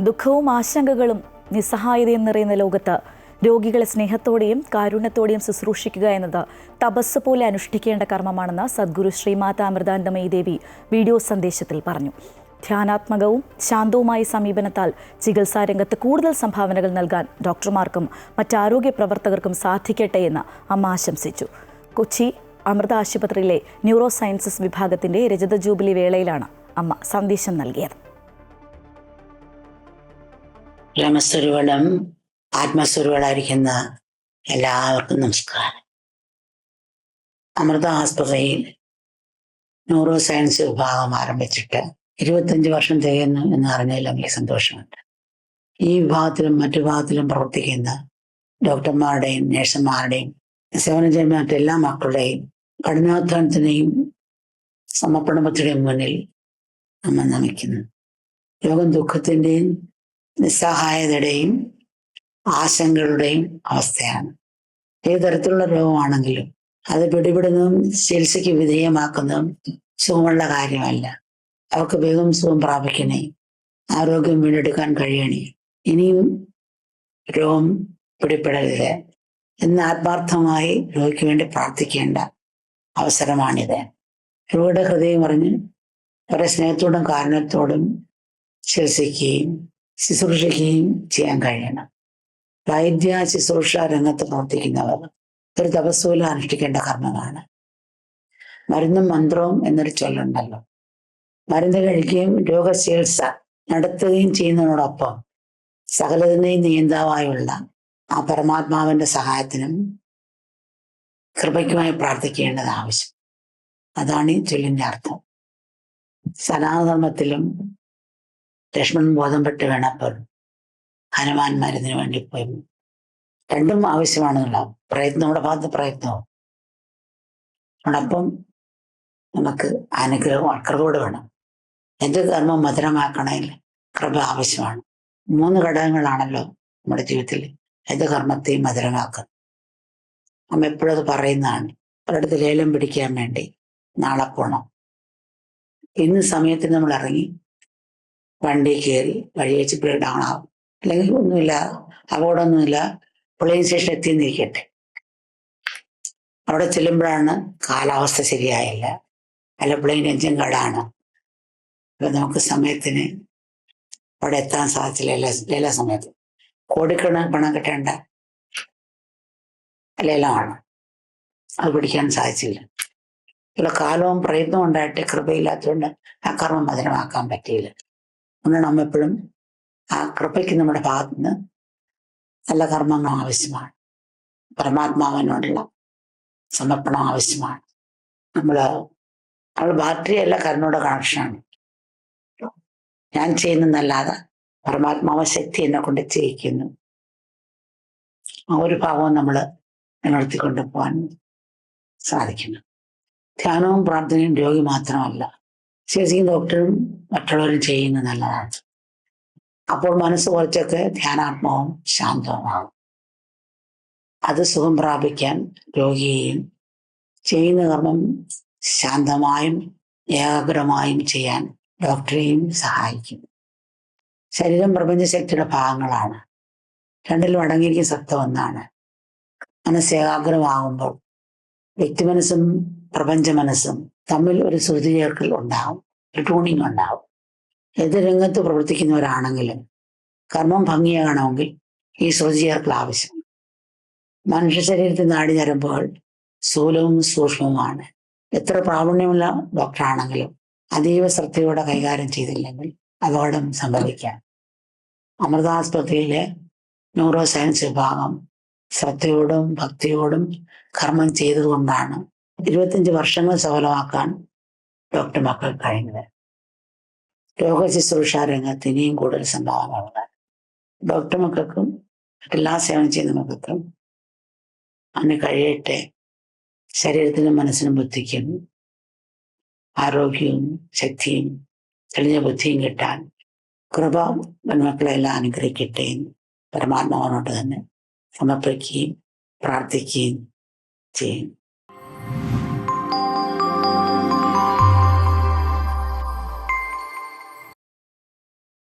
ദുഃഖവും ആശങ്കകളും നിസ്സഹായതയും നിറയുന്ന ലോകത്ത് രോഗികളെ സ്നേഹത്തോടെയും കാരുണ്യത്തോടെയും ശുശ്രൂഷിക്കുക എന്നത് തപസ് പോലെ അനുഷ്ഠിക്കേണ്ട കർമ്മമാണെന്ന് സദ്ഗുരു ശ്രീമാത അമൃതാനന്ദമയി ദേവി വീഡിയോ സന്ദേശത്തിൽ പറഞ്ഞു. ധ്യാനാത്മകവും ശാന്തവുമായ സമീപനത്താൽ ചികിത്സാ രംഗത്ത് കൂടുതൽ സംഭാവനകൾ നൽകാൻ ഡോക്ടർമാർക്കും മറ്റാരോഗ്യ പ്രവർത്തകർക്കും സാധിക്കട്ടെ എന്ന് അമ്മ ആശംസിച്ചു. കൊച്ചി അമൃത ആശുപത്രിയിലെ ന്യൂറോ സയൻസസ് വിഭാഗത്തിന്റെ രജത ജൂബിലി വേളയിലാണ് അമ്മ സന്ദേശം നൽകിയത്. ബ്രഹ്മസ്വരൂപം ആത്മസ്വരുകളായിരിക്കുന്ന എല്ലാവർക്കും നമസ്കാരം. അമൃത ആസ്പത്രിയിൽ ന്യൂറോ സയൻസ് വിഭാഗം ആരംഭിച്ചിട്ട് ഇരുപത്തഞ്ച് വർഷം തികയുന്നു എന്ന് അറിഞ്ഞതിൽ എനിക്ക് സന്തോഷമുണ്ട്. ഈ വിഭാഗത്തിലും മറ്റു വിഭാഗത്തിലും പ്രവർത്തിക്കുന്ന ഡോക്ടർമാരുടെയും നഴ്സുമാരുടെയും സേവനം ചെയ്യുന്ന മറ്റെല്ലാ മക്കളുടെയും കഠിനാധ്വാനത്തിനെയും സമർപ്പണത്തിന്റെയും മുന്നിൽ നമ്മൾ നമിക്കുന്നു ലോകം ദുഃഖത്തിന്റെയും നിസ്സഹായതയുടെയും ആശങ്കകളുടെയും അവസ്ഥയാണ്. ഏത് തരത്തിലുള്ള രോഗമാണെങ്കിലും അത് പിടിപെടുന്നതും ചികിത്സയ്ക്ക് വിധേയമാക്കുന്നതും സുഖമുള്ള കാര്യമല്ല. അവർക്ക് വേഗം സുഖം പ്രാപിക്കണേ. ആരോഗ്യം വീണ്ടെടുക്കാൻ കഴിയണേ. ഇനിയും രോഗം പിടിപെടരുത്. എന്ന് ആത്മാർത്ഥമായി രോഗിക്ക് വേണ്ടി പ്രാർത്ഥിക്കേണ്ട അവസരമാണിത്. രോഗിയുടെ ഹൃദയം അറിഞ്ഞ് അവരെ സ്നേഹത്തോടും കാരണത്തോടും ചികിത്സിക്കുകയും ശുശ്രൂഷിക്കുകയും ചെയ്യാൻ കഴിയണം. വൈദ്യ ശുശ്രൂഷ രംഗത്ത് പ്രവർത്തിക്കുന്നവർ ഒരു തപസ്സൂലം അനുഷ്ഠിക്കേണ്ട കർമ്മമാണ്. മരുന്നും മന്ത്രവും എന്നൊരു ചൊല്ലുണ്ടല്ലോ. മരുന്ന് കഴിക്കുകയും രോഗചികിത്സ നടത്തുകയും ചെയ്യുന്നതിനോടൊപ്പം സകലതിനെയും നിയന്താവായുള്ള ആ പരമാത്മാവിന്റെ സഹായത്തിനും കൃപയ്ക്കുമായി പ്രാർത്ഥിക്കേണ്ടത് ആവശ്യം. അതാണ് ഈ ചൊല്ലിന്റെ അർത്ഥം. സനാതനധർമ്മത്തിലും ലക്ഷ്മണൻ ബോധം പെട്ട് വീണപ്പോൾ ഹനുമാൻ മരുന്നിന് വേണ്ടി പോയി. രണ്ടും ആവശ്യമാണെന്നുള്ള പ്രയത്നം നമ്മുടെ ഭാഗത്ത് പ്രയത്നവും. അതോടൊപ്പം നമുക്ക് അനുഗ്രഹം കൃപയോട് വേണം. എന്ത് കർമ്മം മധുരമാക്കണമെങ്കിൽ കൃപ ആവശ്യമാണ്. മൂന്ന് ഘടകങ്ങളാണല്ലോ നമ്മുടെ ജീവിതത്തിൽ എന്ത് കർമ്മത്തെയും മധുരമാക്കുന്നത്. അമ്മ എപ്പോഴും അത് പറയുന്നതാണ്. ഒരിടത്ത് ലേലം പിടിക്കാൻ വേണ്ടി നാളെ പോണം. ഇന്ന് സമയത്തിന് നമ്മൾ ഇറങ്ങി വണ്ടി കയറി വഴി വെച്ച് ഇപ്പോൾ ഡൗൺ ആവും. അല്ലെങ്കിൽ ഒന്നുമില്ല അപകടമൊന്നുമില്ല പ്ലെയിൻ സ്റ്റേഷൻ എത്തിയെന്നിരിക്കട്ടെ അവിടെ ചെല്ലുമ്പോഴാണ് കാലാവസ്ഥ ശരിയായില്ല. അല്ല പ്ലെയിൻ എഞ്ചിൻ കടാണ്. അപ്പൊ നമുക്ക് സമയത്തിന് അവിടെ എത്താൻ സാധിച്ചില്ല എല്ലാ എല്ലാ സമയത്ത്. കോടിക്കണ പണം കിട്ടേണ്ട ലേലമാണ് അത് പിടിക്കാൻ സാധിച്ചില്ല. ഇവിടെ കാലവും പ്രയത്നവും ഉണ്ടായിട്ട് കൃപയില്ലാത്തതുകൊണ്ട് ആ കർമ്മം മധുരമാക്കാൻ പറ്റിയില്ല. അതുകൊണ്ടാണ് നമ്മ എപ്പോഴും ആ കൃപയ്ക്ക് നമ്മുടെ ഭാഗത്ത് നിന്ന് നല്ല കർമ്മങ്ങൾ ആവശ്യമാണ്. പരമാത്മാവിനോടുള്ള സമർപ്പണം ആവശ്യമാണ്. നമ്മൾ നമ്മൾ ബാറ്ററി അല്ല കരനോട് കണക്ഷനാണ്. ഞാൻ ചെയ്യുന്നതല്ലാതെ പരമാത്മാവ് ശക്തി എന്നെ കൊണ്ട് ചെയ്യിക്കുന്നു. ആ ഒരു ഭാവവും നമ്മൾ നിലനിർത്തിക്കൊണ്ട് പോകാൻ സാധിക്കുന്നു. ധ്യാനവും പ്രാർത്ഥനയും രോഗി മാത്രമല്ല. ശരിക്കും ഡോക്ടറും മറ്റുള്ളവരും ചെയ്യുന്നത് നല്ലതാണ്. അപ്പോൾ മനസ്സ് കുറച്ചൊക്കെ ധ്യാനാത്മവും ശാന്തവുമാകും അത് സുഖം പ്രാപിക്കാൻ രോഗിയെയും ചെയ്യുന്ന കർമ്മം ശാന്തമായും ഏകാഗ്രമായും ചെയ്യാൻ ഡോക്ടറെയും സഹായിക്കും. ശരീരം പ്രപഞ്ചശക്തിയുടെ ഭാഗങ്ങളാണ്. രണ്ടിലും അടങ്ങിയിരിക്കുന്ന സത്വം ഒന്നാണ്. മനസ്സ് ഏകാഗ്രമാകുമ്പോൾ വ്യക്തി മനസ്സും പ്രപഞ്ച മനസ്സും തമ്മിൽ ഒരു ശ്രുതി ചേർക്കൽ ഉണ്ടാവും ഒരു ട്യൂണിങ് ഉണ്ടാവും. ഏത് രംഗത്ത് പ്രവർത്തിക്കുന്നവരാണെങ്കിലും കർമ്മം ഭംഗിയാകണമെങ്കിൽ ഈ ശ്രുതി ചേർക്കൽ ആവശ്യം. മനുഷ്യ ശരീരത്തിൽ നാടി ഞരമ്പുകൾ സ്ഥൂലവും സൂക്ഷ്മവുമാണ്. എത്ര പ്രാവീണ്യമുള്ള ഡോക്ടറാണെങ്കിലും അതീവ ശ്രദ്ധയോടെ കൈകാര്യം ചെയ്തില്ലെങ്കിൽ അപകടം സംഭവിക്കാം. അമൃതാസ്പത്രിയിലെ ന്യൂറോ സയൻസ് വിഭാഗം ശ്രദ്ധയോടും ഭക്തിയോടും കർമ്മം ചെയ്തതുകൊണ്ടാണ് ഇരുപത്തിയഞ്ച് വർഷങ്ങൾ സഫലമാക്കാൻ ഡോക്ടർ മക്കൾ കഴിഞ്ഞത് രോഗശുശ്രൂഷ രംഗത്ത് ഇനിയും കൂടുതൽ സംഭാവന ഡോക്ടർ മക്കൾക്കും എല്ലാ സേവനം ചെയ്യുന്ന മക്കൾക്കും അന്ന് കഴിയട്ടെ. ശരീരത്തിനും മനസ്സിനും ബുദ്ധിക്കും ആരോഗ്യവും ശക്തിയും തെളിഞ്ഞ ബുദ്ധിയും കിട്ടാൻ കൃപ മക്കളെല്ലാം അനുഗ്രഹിക്കട്ടെ പരമാത്മാവിനോട് തന്നെ സമർപ്പിക്കുകയും പ്രാർത്ഥിക്കുകയും ചെയ്യും.